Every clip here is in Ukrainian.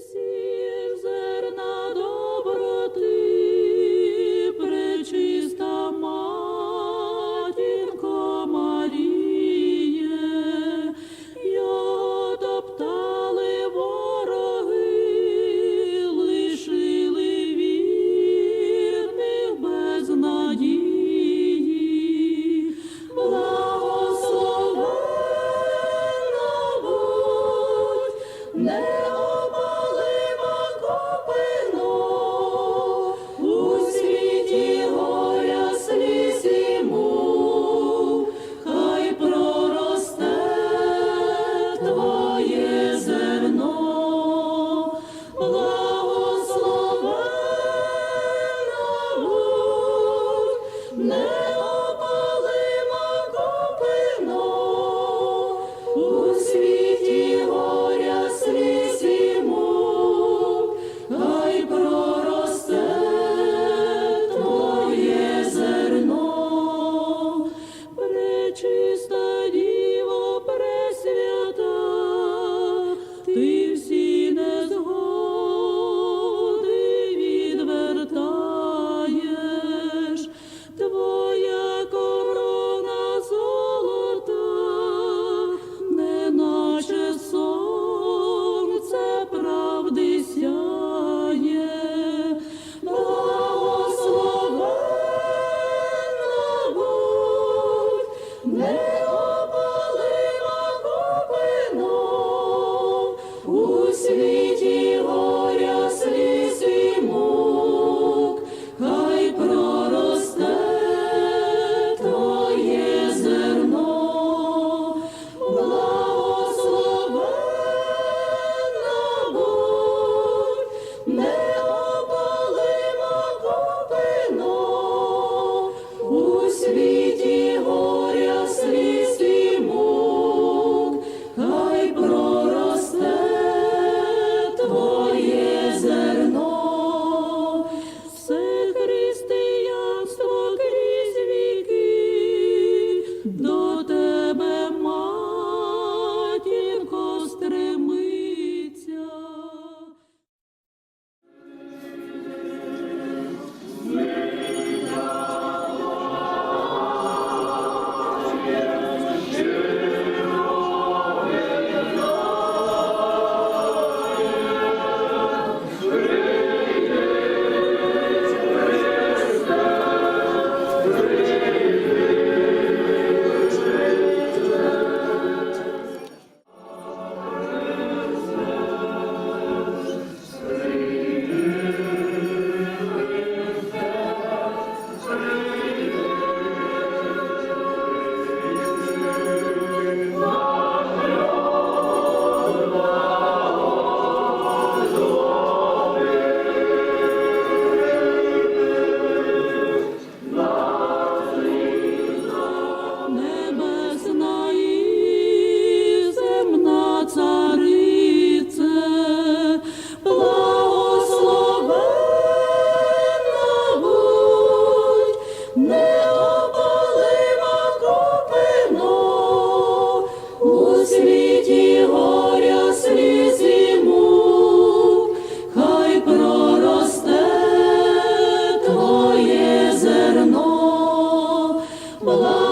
seems Благословенна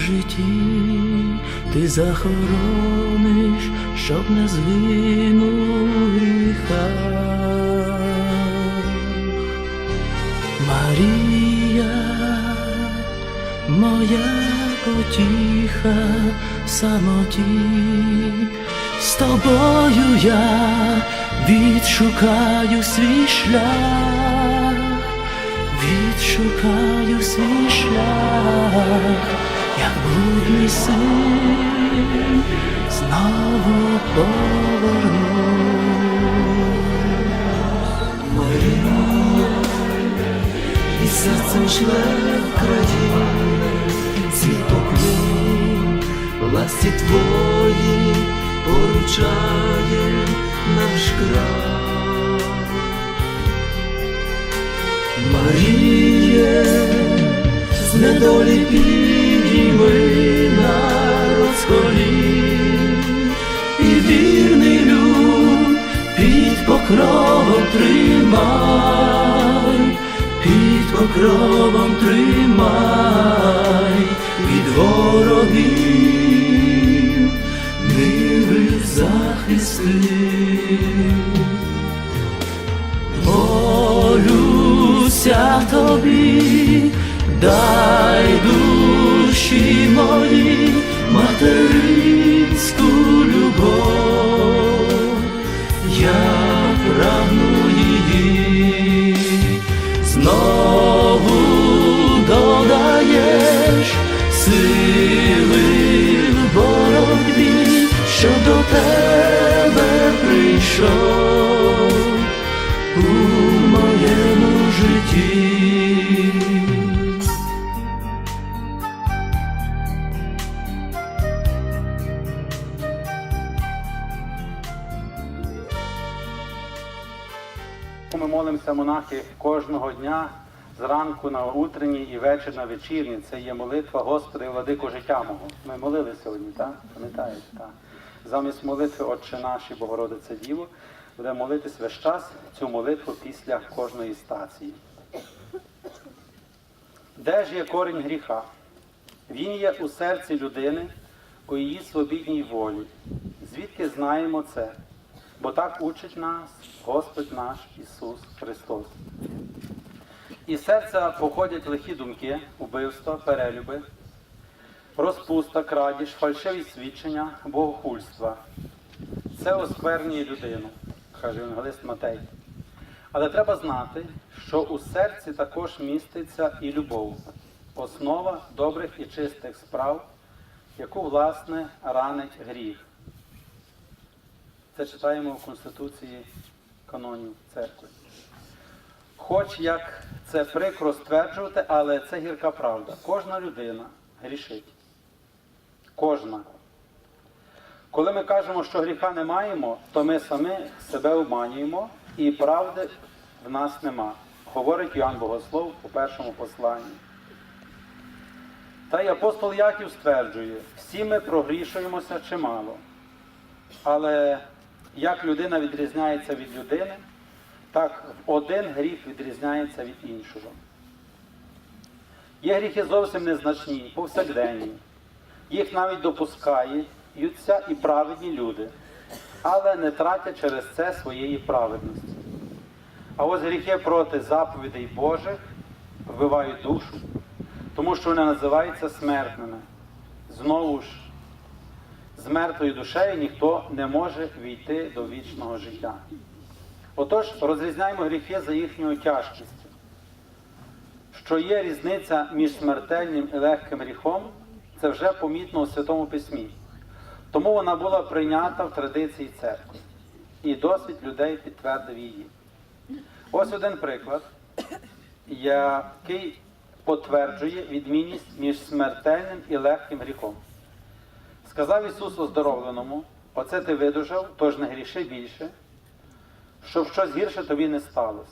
житті, ти захорониш, щоб не згинув у гріхах. Марія, моя потіха в самоті, з тобою я відшукаю свій шлях, відшукаю свій шлях, як блудний син знову поверну. Марія, і серцем шле в краї, свій поклон, власті твої поручає наш край. Маріє, з недолі підійми народ з і вірний люд під покровом тримай, під покровом тримай, від ворогів милих захисти. Молюся тобі, дай душі мої материнську любов, я прагну її, знову додаєш сили в боротьбі, що до тебе прийшов Ми молимося монахи кожного дня зранку на утренній і вечір на вечірній. Це є молитва Господи, владико життя мого. Ми молили сьогодні, так? Пам'ятаєте? Так. Замість молитви Отче наш і Богородице Діво буде молитись весь час цю молитву після кожної стації. Де ж є корінь гріха? Він є у серці людини, у її свобідній волі. Звідки знаємо це? Бо так учить нас Господь наш Ісус Христос. Із серця походять лихі думки, убивства, перелюби, розпуста, крадіж, фальшиві свідчення, богохульства. Це осквернює людину, каже евангелист Матей. Але треба знати, що у серці також міститься і любов, основа добрих і чистих справ, яку, власне, ранить гріх. Це читаємо в Конституції канонів церкви. Хоч як це прикро стверджувати, але це гірка правда. Кожна людина грішить. Кожна. Коли ми кажемо, що гріха не маємо, то ми самі себе обманюємо і правди в нас нема. Говорить Йоанн Богослов у першому посланні. Та й апостол Яків стверджує, всі ми прогрішуємося чимало. Але як людина відрізняється від людини, так один гріх відрізняється від іншого. Є гріхи зовсім незначні, повсякденні. Їх навіть допускаються і праведні люди, але не тратять через це своєї праведності. А ось гріхи проти заповідей Божих вбивають душу, тому що вони називаються смертними. Знову ж, з мертвою душею ніхто не може війти до вічного життя. Отож, розрізняємо гріхи за їхньою тяжкістю. Що є різниця між смертельним і легким гріхом, це вже помітно у Святому Письмі. Тому вона була прийнята в традиції церкви. І досвід людей підтвердив її. Ось один приклад, який потверджує відмінність між смертельним і легким гріхом. Сказав Ісус оздоровленому, оце ти видужав, тож не гріши більше, щоб щось гірше тобі не сталося.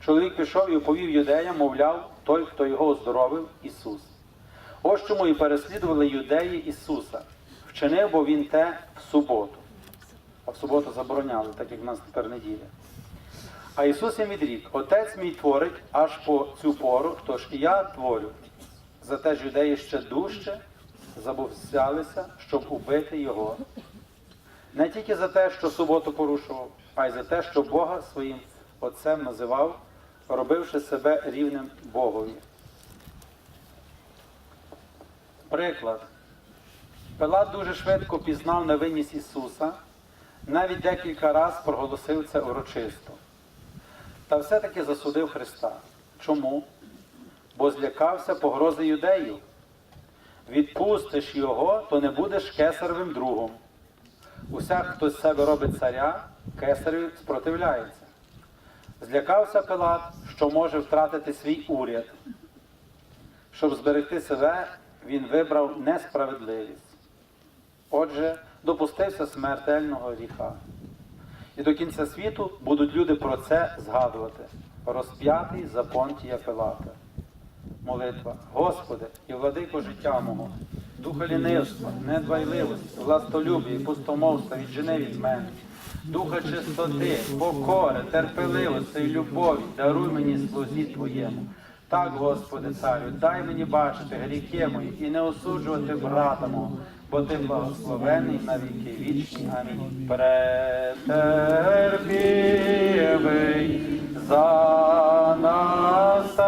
Чоловік пішов і оповів юдеям, мовляв, той, хто його оздоровив, Ісус. Ось чому і переслідували юдеї Ісуса. Вчинив, бо Він те в суботу. А в суботу забороняли, так як в нас тепер неділя. А Ісус їм відрік, Отець мій творить аж по цю пору, тож і я творю. Зате ж юдеї ще дужче забувсялися, щоб убити його. Не тільки за те, що суботу порушував, а й за те, що Бога своїм Отцем називав, робивши себе рівним Богові. Приклад. Пилат дуже швидко пізнав невинність Ісуса, навіть декілька разів проголосив це урочисто. Та все-таки засудив Христа. Чому? Бо злякався погрози юдеїв. Відпустиш його, то не будеш кесаревим другом. Усяк, хто з себе робить царя, кесареві спротивляється. Злякався Пилат, що може втратити свій уряд. Щоб зберегти себе, він вибрав несправедливість. Отже, допустився смертельного гріха. І до кінця світу будуть люди про це згадувати. Розп'ятий за понтія Пилата. Молитва. Господи, і владико життя мого, духа лінивства, недбайливості, властолюбія і пустомовства віджени від мене, духа чистоти, покори, терпеливості і любові, даруй мені слузі Твоєму. Так, Господи, царю, дай мені бачити гріхи мої і не осуджувати брата мого, бо ти благословений на віки вічні. Амінь. Претерпівий за нас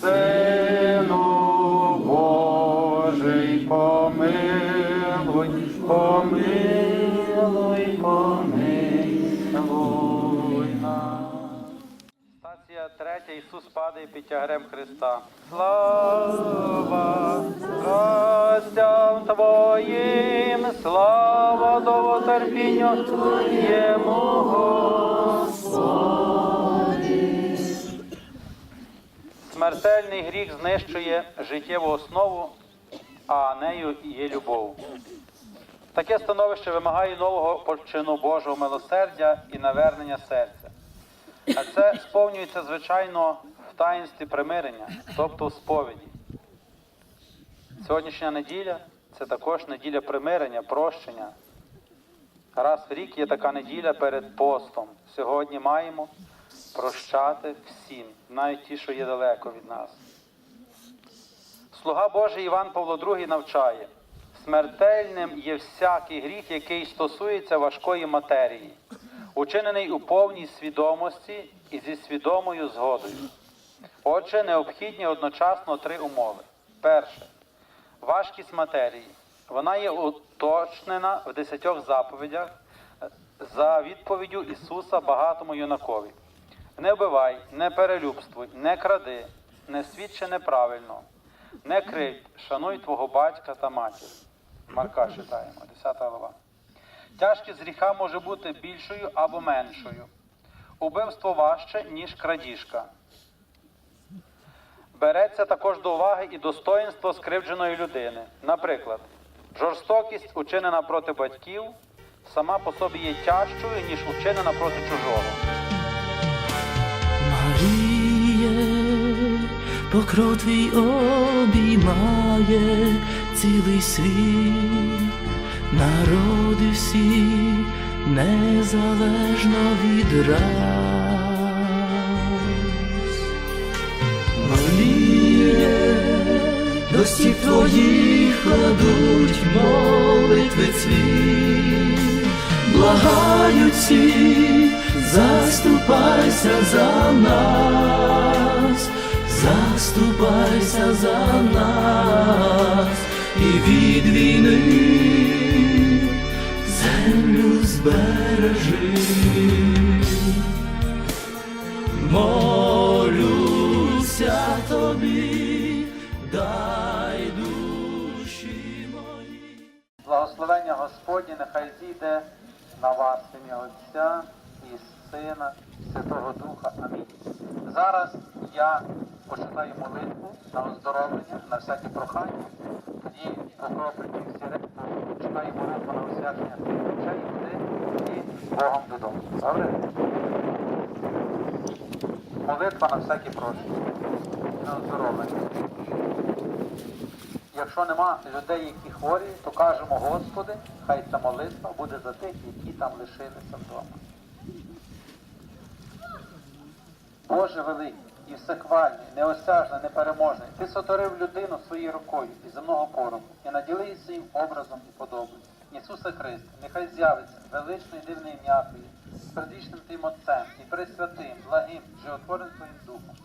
Сину Божий, помилуй, помилуй, помилуй нас. Стація третя. Ісус падає під тягарем Христа. Слава страстям Твоїм, слава довготерпінню Твоєму, Смертельний гріх знищує життєву основу, а нею є любов. Таке становище вимагає нового почину Божого милосердя і навернення серця. А це сповнюється, звичайно, в таїнстві примирення, тобто в сповіді. Сьогоднішня неділя це також неділя примирення, прощення. Раз в рік є така неділя перед постом. Сьогодні маємо прощати всім, навіть ті, що є далеко від нас. Слуга Божий Іван Павло II навчає, смертельним є всякий гріх, який стосується важкої матерії, учинений у повній свідомості і зі свідомою згодою. Отже, необхідні одночасно три умови. Перше важкість матерії. Вона є уточнена в десятьох заповідях за відповіддю Ісуса багатому юнакові. Не вбивай, не перелюбствуй, не кради, не свідчи неправильно, не кривдь, шануй твого батька та матір. Марка читаємо, 10 глава. Тяжкість гріха може бути більшою або меншою. Убивство важче, ніж крадіжка. Береться також до уваги і достоїнство скривдженої людини. Наприклад, жорстокість, учинена проти батьків, сама по собі є тяжчою, ніж учинена проти чужого. Покров твій обіймає цілий світ, народи всі незалежно від рас. Маріє, до стіп твоїх кладуть молитви цвіт, благають всі, заступайся за нас, заступайся за нас і від війни землю збережи. Молюся тобі, дай душі мої. Благословення Господнє нехай зійде на вас ім'я Отця і Сина, Святого Духа. Амінь. Зараз я почитаю молитву на оздоровлення, на всякі прохання. Тоді покропить всі речі, читаю молитву на освячення речей, води і Богом додому. Добре? Молитва на всякі прощення, на оздоровлення. Якщо нема людей, які хворі, то кажемо, Господи, хай ця молитва буде за тих, які там лишилися вдома. Боже великий і всехвальний, неосяжний, непереможний, ти сотворив людину своєю рукою із земного коробу і наділи її своїм образом і подобою. Ісусе Христе, нехай з'явиться величне і дивне ім'я Твоє, предвічним Твоїм Отцем і пресвятим, благим, животворним Твоїм Духом,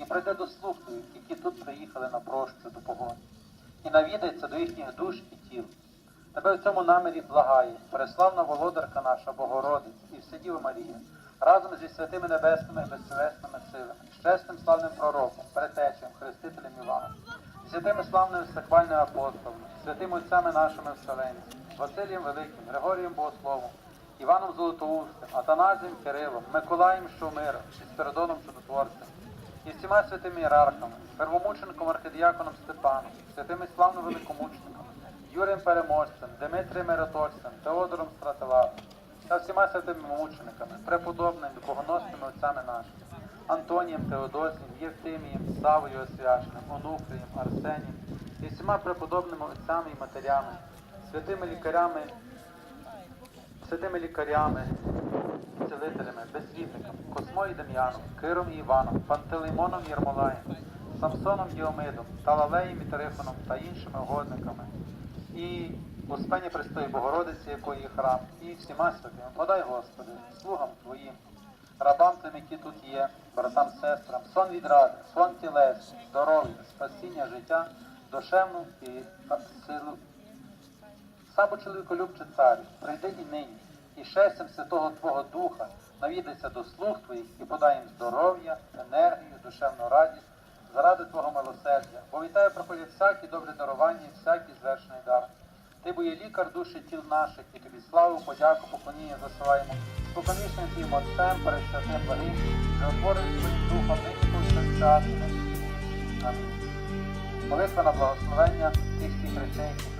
і прийде до слуг Твоїх, які тут приїхали на прощу до погоні, і навідається до їхніх душ і тіл. Тебе в цьому намірі благає, преславна володарка наша Богородиця і Вседіва Марія, разом зі святими небесними і безселесними силами, чесним славним пророком, предтечем, хрестителем Іваном, святими славними всехвальними апостолами, святими отцями нашими вселенцями, Василієм Великим, Григорієм Богословом, Іваном Золотоустим, Атаназієм Кирилом, Миколаєм Шумиром Спиридоном Чудотворцем, і всіма святими ієрархами, первомучеником архидіаконом Степаном, святими славними великомучениками, Юрієм Переможцем, Дмитрієм Мироточцем, Теодором Стратилатом, та всіма святими мучениками, преподобними, богоносними отцями нашими, Антонієм Теодосієм, Євтимієм, Савою Освяченим, Онуфрієм, Арсенієм, і всіма преподобними отцями і матерями, святими лікарями, святими лікарями, цілителями, безсвітниками, Космо і Дем'яном, Киром і Іваном, Пантелеймоном Єрмолаєм, Самсоном Діомидом, Талалеєм і Тарифоном та іншими угодниками, і Успені Престої Богородиці, якої храм, і всіма святими. Подай, Господи, слугам Твоїм, рабам Твоїм, які тут є, братам, сестрам, сон від ради, сон тілесний, здоров'я, спасіння, життя, душевну і силу Саме чоловіколюбче царю, прийди і нині, і шестям Святого Твого Духа навідайся до слуг Твоїх і подай їм здоров'я, енергію, душевну радість заради Твого милосердя, бо вітаю проходять всякі добрі дарування і всякий звершений дар. Ти бо є лікар душі тіл наших, і тобі славу, подяку, поклоніння засилаємо, споконвічним Твоїм Отцем, пересвятим благим, отворить Твоїм Духом, нині повсякчас і на. Амінь. Молитва на благословення тих всіх речей, тут.